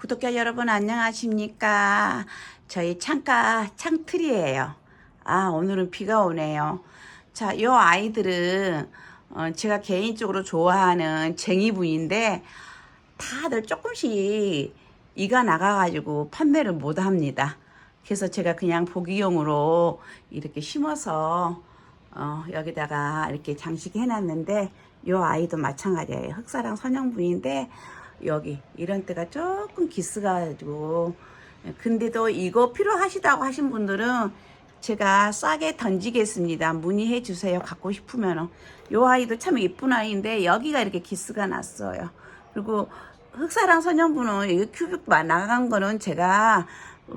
구독자 여러분 안녕하십니까? 저희 창가 창틀이에요. 아, 오늘은 비가 오네요. 자, 요 아이들은 어, 제가 개인적으로 좋아하는 쟁이부인데 다들 조금씩 이가 나가가지고 판매를 못 합니다. 그래서 제가 그냥 보기용으로 이렇게 심어서 어, 여기다가 이렇게 장식해 놨는데 요 아이도 마찬가지예요. 흑사랑 선형부인데 여기 이런 때가 조금 기스가지고 근데도 이거 필요하시다고 하신 분들은 제가 싸게 던지겠습니다. 문의해 주세요. 갖고 싶으면은 요 아이도 참 예쁜 아이인데 여기가 이렇게 기스가 났어요. 그리고 흑사랑 선형부는 이 큐빅 나간 거는 제가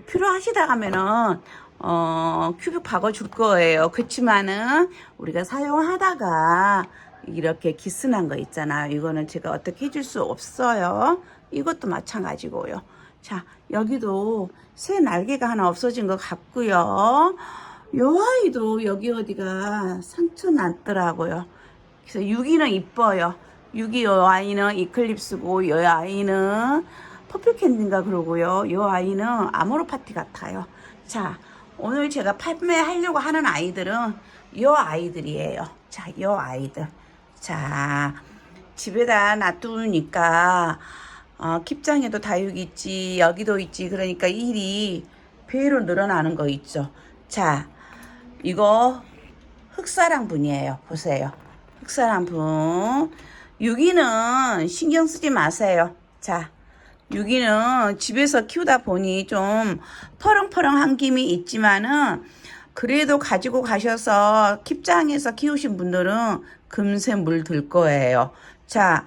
필요하시다 하면은 어 큐빅 박아 줄 거예요. 그렇지만은 우리가 사용하다가 이렇게 기스난 거 있잖아요. 이거는 제가 어떻게 해줄 수 없어요. 이것도 마찬가지고요. 자, 여기도 새 날개가 하나 없어진 것 같고요. 요 아이도 여기 어디가 상처 났더라고요. 그래서 유기는 이뻐요. 유기 요 아이는 이클립스고 요 아이는 퍼플 캔디인가 그러고요. 요 아이는 아모르 파티 같아요. 자, 오늘 제가 판매하려고 하는 아이들은 요 아이들이에요. 자, 요 아이들. 자, 집에다 놔두니까 어, 킵장에도 다육 있지, 여기도 있지. 그러니까 일이 배로 늘어나는 거 있죠. 자, 이거 흑사랑 분이에요. 보세요. 흑사랑 분. 유기는 신경 쓰지 마세요. 자, 유기는 집에서 키우다 보니 좀 퍼렁퍼렁한 김이 있지만은 그래도 가지고 가셔서 킵장에서 키우신 분들은 금세 물들 거예요. 자,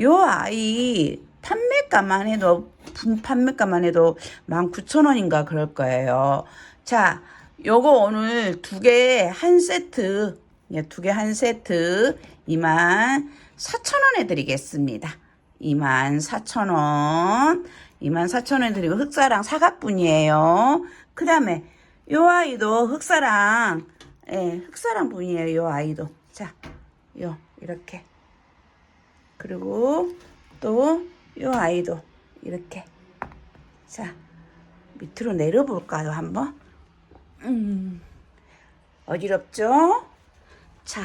요 아이 판매가만 해도 분 판매가만 해도 19,000원인가 그럴 거예요. 자, 요거 오늘 두 개 한 세트 예, 두 개 한 세트 2만 4천원에 드리겠습니다. 2만 4천원 2만 4천원에 드리고 흑사랑 사각분이에요. 그 다음에 요 아이도 흑사랑 예, 흑사랑 분이에요. 요 아이도 자, 요 이렇게. 그리고 또 요 아이도 이렇게. 자 밑으로 내려볼까요 한번? 음 어지럽죠? 자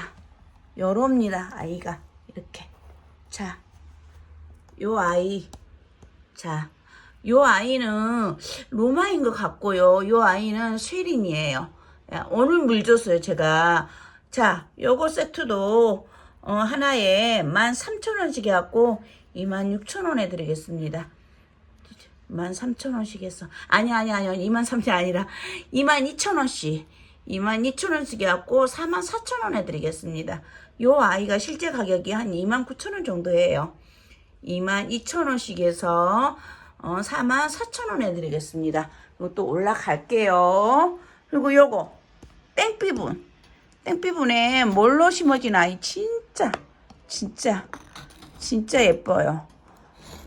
요럽니다 아이가. 이렇게. 자 요 아이. 자 요 아이는 로마인 것 같고요. 요 아이는 쉐린이에요. 야, 오늘 물 줬어요 제가 자 요거 세트도 어, 하나에 13,000원씩 해갖고 26,000원에 드리겠습니다. 13,000원씩 했어. 아니, 아니, 아니, 23,000원 아니라 22,000원씩. 22,000원씩 해갖고 44,000원에 드리겠습니다. 요 아이가 실제 가격이 한 29,000원 정도예요. 22,000원씩 해서 어, 44,000원에 드리겠습니다. 또 올라갈게요. 그리고 요거 땡피분. 땡피분에 뭘로 심어진 아이 진짜 진짜 진짜 예뻐요.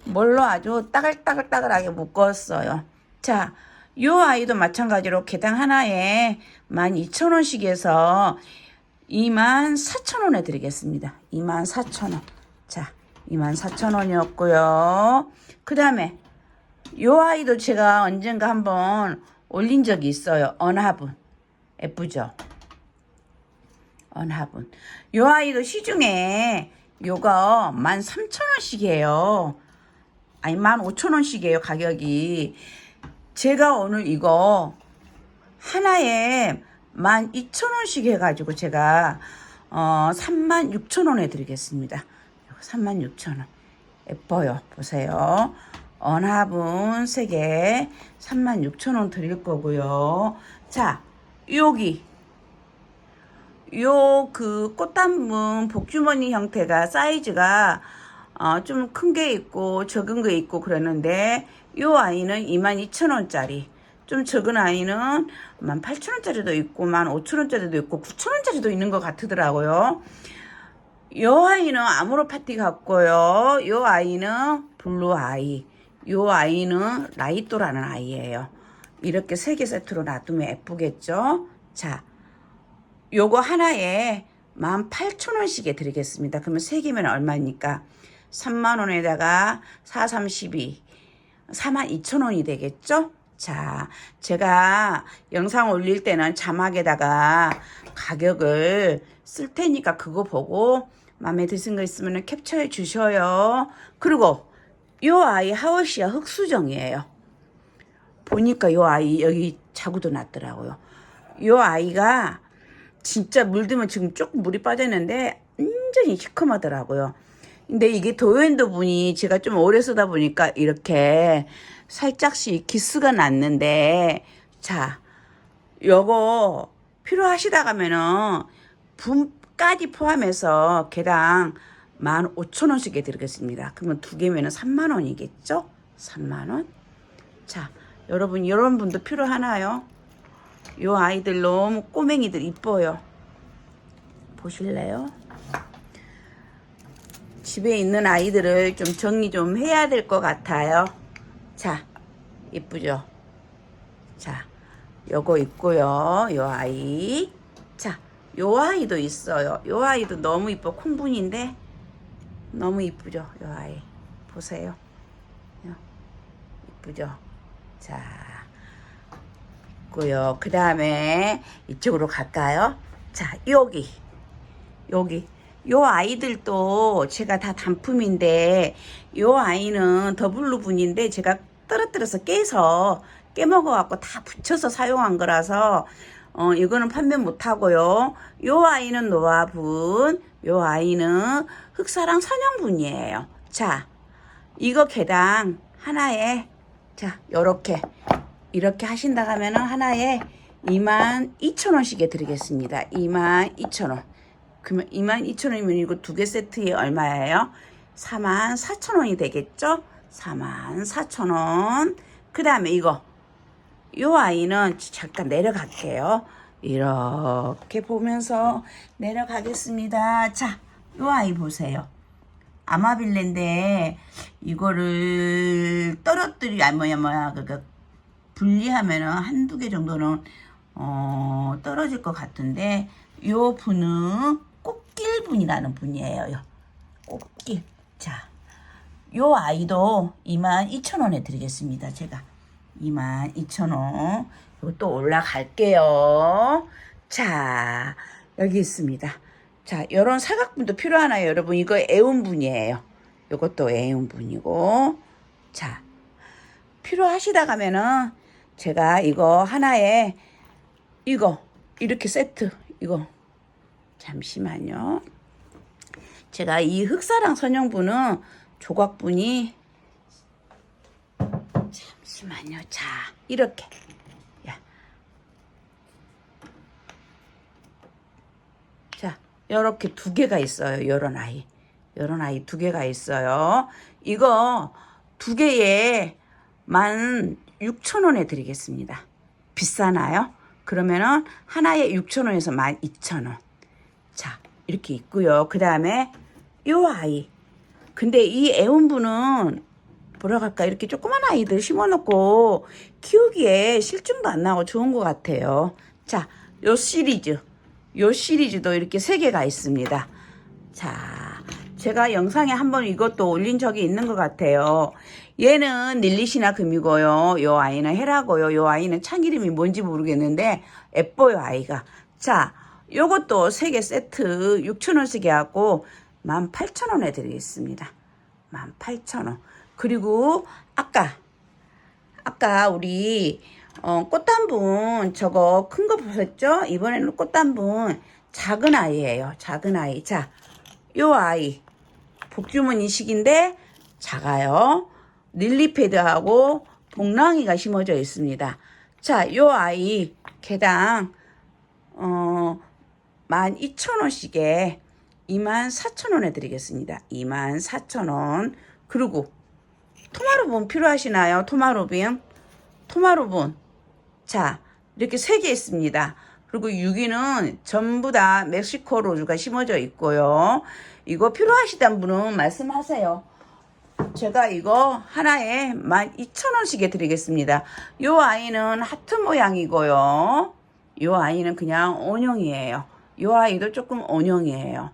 뭘로 아주 따글따글따글하게 묶었어요. 자, 요 아이도 마찬가지로 개당 하나에 12,000원씩 해서 24,000원에 드리겠습니다. 24,000원. 자, 24,000원이었고요. 그 다음에 요 아이도 제가 언젠가 한번 올린 적이 있어요. 언화분. 예쁘죠? 언화분. 요 아이도 시중에 요거 13,000원씩이에요. 아니 15,000원씩이에요 가격이. 제가 오늘 이거 하나에 12,000원씩 해가지고 제가 어 36,000원에 드리겠습니다. 36,000원. 예뻐요. 보세요. 언화분 3개 36,000원 드릴 거고요. 자, 여기 요 그 꽃단문 복주머니 형태가 사이즈가 어, 좀 큰 게 있고 적은 게 있고 그러는데 요 아이는 22,000원짜리 좀 적은 아이는 18,000원짜리도 있고 15,000원짜리도 있고 9,000원짜리도 있는 것 같더라고요. 요 아이는 아모르 파티 같고요. 요 아이는 블루 아이. 요 아이는 라이또라는 아이예요. 이렇게 세 개 세트로 놔두면 예쁘겠죠? 자, 요거 하나에 18,000원씩에 드리겠습니다. 그러면 세 개면 얼마입니까? 3만 원에다가 4, 32. 42,000원이 되겠죠? 자, 제가 영상 올릴 때는 자막에다가 가격을 쓸 테니까 그거 보고 마음에 드신 거 있으면 캡처해 주셔요. 그리고 요 아이 하워시아 흑수정이에요. 보니까 요 아이 여기 자구도 났더라고요. 요 아이가 진짜 물들면 지금 조금 물이 빠졌는데 완전히 시커하더라고요. 근데 이게 도연도 분이 제가 좀 오래 쓰다 보니까 이렇게 살짝씩 기스가 났는데 자 요거 필요하시다 가면은 분까지 포함해서 개당 15,000원씩에 드리겠습니다. 그러면 두 개면은 3만 원이겠죠? 3만 원? 자, 여러분 이런 분도 필요하나요? 요 아이들 너무 꼬맹이들 이뻐요. 보실래요? 집에 있는 아이들을 좀 정리 좀 해야 될 것 같아요. 자, 이쁘죠? 자, 요거 있고요. 요 아이. 자, 요 아이도 있어요. 요 아이도 너무 이뻐. 콩분인데 너무 이쁘죠? 요 아이. 보세요. 요, 이쁘죠? 자, 있고요. 그 다음에 이쪽으로 갈까요? 자, 여기. 여기. 요 아이들도 제가 다 단품인데 요 아이는 더블루 분인데 제가 떨어뜨려서 깨서 깨먹어 갖고 다 붙여서 사용한 거라서 어 이거는 판매 못 하고요. 요 아이는 노아분, 요 아이는 흑사랑 선영분이에요. 자, 이거 개당 하나에 자, 요렇게 이렇게 하신다 하면은 하나에 2만 2천 원씩에 드리겠습니다. 2만 2천 원. 그러면 2만 2천 원이면 이거 두 개 세트에 얼마예요? 4만 4천 원이 되겠죠? 4만 4천 원. 그 다음에 이거. 요 아이는 잠깐 내려갈게요. 이렇게 보면서 내려가겠습니다. 자, 요 아이 보세요. 아마빌레인데 이거를 떨어뜨리 아니 뭐야 뭐야 그 그 분리하면은 한두 개 정도는 어 떨어질 것 같은데 요 분은 꽃길 분이라는 분이에요. 요 꽃길. 자, 요 아이도 22,000원에 드리겠습니다. 제가 22,000원. 이거 또 올라갈게요. 자, 여기 있습니다. 자, 요런 사각분도 필요하나요, 여러분? 이거 애운분이에요. 요것도 애운분이고. 자, 필요하시다 가면은 제가 이거 하나에 이거 이렇게 세트 이거 잠시만요. 제가 이 흑사랑 선영분은 조각분이 잠시만요. 자, 이렇게 야. 자, 요렇게 두 개가 있어요. 요런 아이. 요런 아이 두 개가 있어요. 이거 두 개에 만 6천 원에 드리겠습니다. 비싸나요? 그러면은 하나에 6천 원에서 만 2천 원. 자, 이렇게 있고요. 그 다음에 요 아이. 근데 이 애원분은 뭐라 할까 이렇게 조그만 아이들 심어놓고 키우기에 실증도 안 나고 좋은 것 같아요. 자, 요 시리즈. 요 시리즈도 이렇게 세 개가 있습니다. 자, 제가 영상에 한번 이것도 올린 적이 있는 것 같아요. 얘는 릴리시나 금이고요. 요 아이는 헤라고요. 요 아이는 창 이름이 뭔지 모르겠는데 예뻐요 아이가. 자, 요것도 세개 세트 6,000원 쓰게 하고 18,000원에 드리겠습니다. 18,000원. 그리고 아까 아까 우리 어, 꽃단분 저거 큰 거 보셨죠? 이번에는 꽃단분 작은 아이예요. 작은 아이. 자, 요 아이 복주머니식인데 작아요. 릴리패드하고 복랑이가 심어져 있습니다. 자, 요 아이 개당 어 12,000원씩에 24,000원에 드리겠습니다. 24,000원. 그리고 토마로분 필요하시나요? 토마로빈? 토마로분. 자, 이렇게 세 개 있습니다. 그리고 유기는 전부 다 멕시코 로즈가 심어져 있고요. 이거 필요하시다는 분은 말씀하세요. 제가 이거 하나에 12,000원씩에 드리겠습니다. 요 아이는 하트 모양이고요. 요 아이는 그냥 원형이에요. 요 아이도 조금 원형이에요.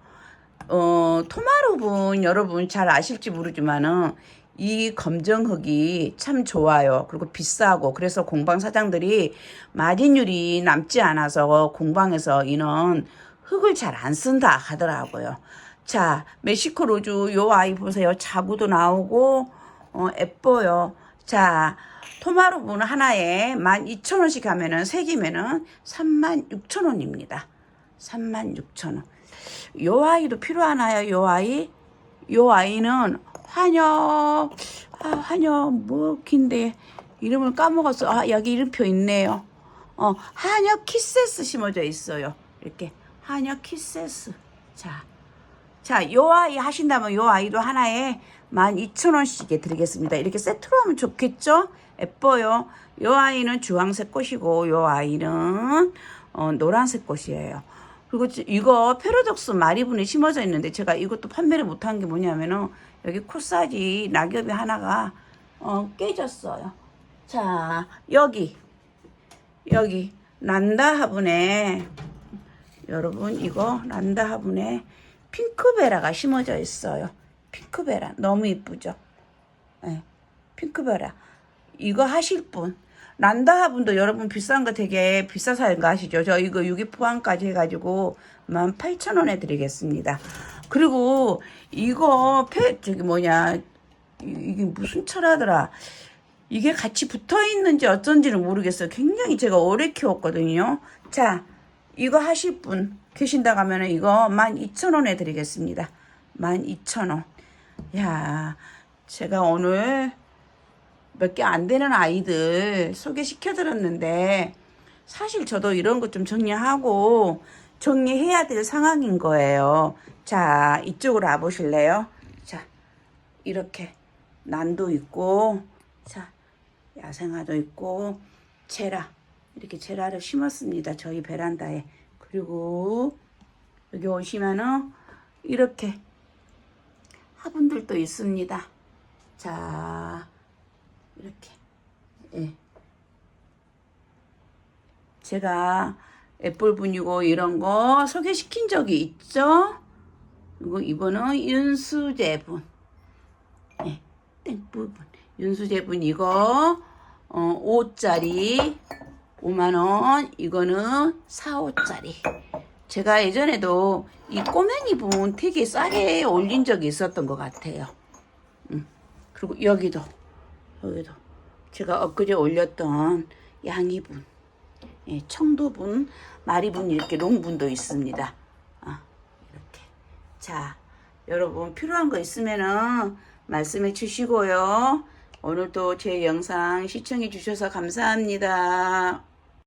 어, 토마로분 여러분 잘 아실지 모르지만은 이 검정흙이 참 좋아요. 그리고 비싸고 그래서 공방 사장들이 마진율이 남지 않아서 공방에서 이는 흙을 잘 안 쓴다 하더라고요. 자, 멕시코 로즈 요 아이 보세요. 자구도 나오고 어 예뻐요. 자, 토마로분 하나에 12,000원씩 하면은 세 개면은 36,000원입니다. 36,000원. 요 아이도 필요하나요? 요 아이? 요 아이는 환엽 아 환엽 뭐긴데 이름을 까먹었어. 아 여기 이름표 있네요. 어 한엽 키세스 심어져 있어요. 이렇게 한엽 키세스. 자, 자, 요 아이 하신다면 요 아이도 하나에 12,000원씩에 드리겠습니다. 이렇게 세트로 하면 좋겠죠? 예뻐요. 요 아이는 주황색 꽃이고 요 아이는 어, 노란색 꽃이에요. 그리고 지- 이거 페로독스 마리분에 심어져 있는데 제가 이것도 판매를 못한 게 뭐냐면은 여기 코사지 낙엽이 하나가 어, 깨졌어요. 자, 여기 여기 난다 화분에 여러분 이거 난다 화분에 핑크베라가 심어져 있어요. 핑크베라 너무 이쁘죠? 네, 핑크베라 이거 하실 분 난다 화분도 여러분 비싼 거 되게 비싸서 하는 거 아시죠? 저 이거 유기 포함까지 해가지고 18,000원에 드리겠습니다. 그리고 이거 페 저기 뭐냐 이- 이게 무슨 철하더라. 이게 같이 붙어 있는지 어쩐지는 모르겠어요. 굉장히 제가 오래 키웠거든요. 자, 이거 하실 분 계신다고 하면 이거 12,000원에 드리겠습니다. 12,000원. 야, 제가 오늘 몇 개 안 되는 아이들 소개시켜 드렸는데 사실 저도 이런 것 좀 정리하고 정리해야 될 상황인 거예요. 자, 이쪽으로 와 보실래요? 자, 이렇게 난도 있고 자, 야생화도 있고 제라 이렇게 제라를 심었습니다. 저희 베란다에. 그리고 여기 오시면은 이렇게 화분들도 있습니다. 자, 이렇게. 예. 제가 애플분이고 이런 거 소개시킨 적이 있죠? 그리고 이거는 윤수제분. 예, 땡부분. 윤수제분 이거 어 5짜리 5만원 이거는 4, 5짜리 제가 예전에도 이 꼬맹이 분 되게 싸게 올린 적이 있었던 것 같아요 음. 그리고 여기도 여기도 제가 엊그제 올렸던 양이분 예, 청도분 마리분 이렇게 롱분도 있습니다. 아, 이렇게. 자 여러분 필요한 거 있으면은 말씀해 주시고요. 오늘도 제 영상 시청해 주셔서 감사합니다.